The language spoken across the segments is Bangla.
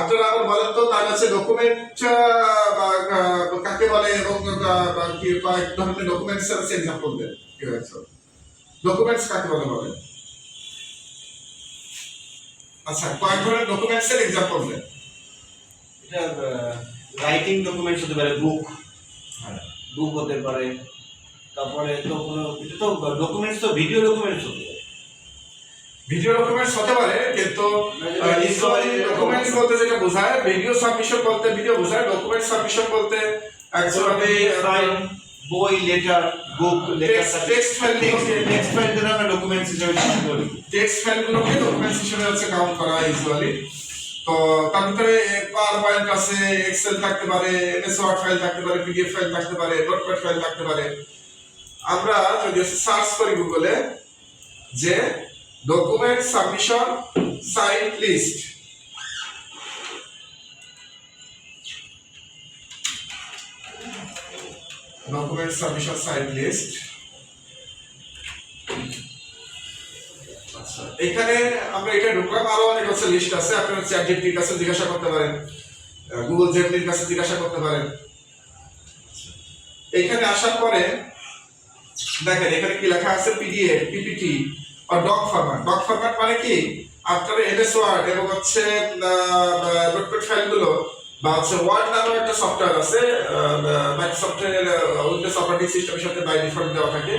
আপনারা আবার বলেন তো তার কাছে ডকুমেন্ট কাকে বলে এবং কয়েক ধরনের ডকুমেন্টস আছে এক্সাম্পল দেন কি হয়েছে? ডকুমেন্টস কাকে বলে বলেন? আচ্ছা কয়েক ধরনের ডকুমেন্টস এর এক্সাম্পল দেন। এটা রাইটিং ডকুমেন্টস হতে পারে বুক হ্যাঁ। বুক হতে পারে। তারপরে তো কোনো এটা তো ডকুমেন্টস তো ভিডিও ডকুমেন্টস হতে পারে। ভিডিও ডকুমেন্টস হতে পারে কিন্তু ডকুমেন্টস বলতে যেটা বোঝায় ভিডিও সাবমিশন বলতে ভিডিও বোঝায় ডকুমেন্ট সাবমিশন বলতে ফাইল বই letter book letter text file text file যেটা আমরা ডকুমেন্টস হিসেবে করি। টেক্সট ফাইলগুলোকে ডকুমেন্টস হিসেবে হচ্ছে কাউন্ট করা হয় ইউজুয়ালি তো তার ভিতরে পাওয়ার পয়েন্ট আছে এক্সেল থাকতে পারে এমএস ওয়ার্ড ফাইল থাকতে পারে পিডিএফ ফাইল থাকতে পারে নোটপ্যাড ফাইল থাকতে পারে। আমরা যদি সার্চ করি গুগলে যে document submission site list document submission site list আচ্ছা এখানে আমরা এটা ঢুকলাম, আরও অনেক হচ্ছে লিস্ট আছে আপনারা চ্যাট জিপিটির কাছে জিজ্ঞাসা করতে পারেন গুগল জেমিনির কাছে জিজ্ঞাসা করতে পারেন। এখানে আসার পরে, দেখেন, এখানে কি লেখা আছে? পিডিএফ পিপিটি বা ডক ফরম্যাট ডক ফরম্যাট মানে কি? আপনারা এমএস ওয়ার্ড এবং হচ্ছে নোটপ্যাড ফাইলগুলো বা হচ্ছে ওয়ার্ড নামেও একটা সফটওয়্যার আছে মাইক্রোসফটের উইন্ডোজ অপারেটিং সিস্টেমের সাথে বাই ডিফল্ট দেওয়া থাকে।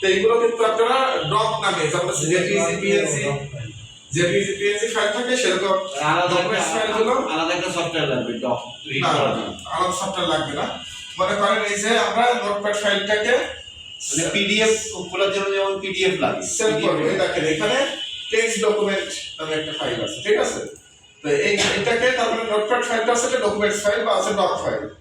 তো এইগুলো কিন্তু আপনারা ডক নামে যেমন JPG PNG JPG PNG file থাকে সেরকম আলাদা Documents file গুলো? একটা আলাদা একটা সফটওয়্যার লাগবে ডক আলাদা সফটওয়্যার লাগবে না। মনে করেন এই যে আমরা নোটপ্যাড ফাইলটাকে মানে পিডিএফ খোলার জন্য যেমন পিডিএফ লাগে। সেভ করব এই দেখেন এখানে টেক্সট ডকুমেন্ট নামে একটা ফাইল আছে ঠিক আছে? তো এই এটাকে তারপরে নোটপ্যাড ফাইলটা আছে এটা ডকুমেন্টস ফাইল বা আছে ডক ফাইল আবার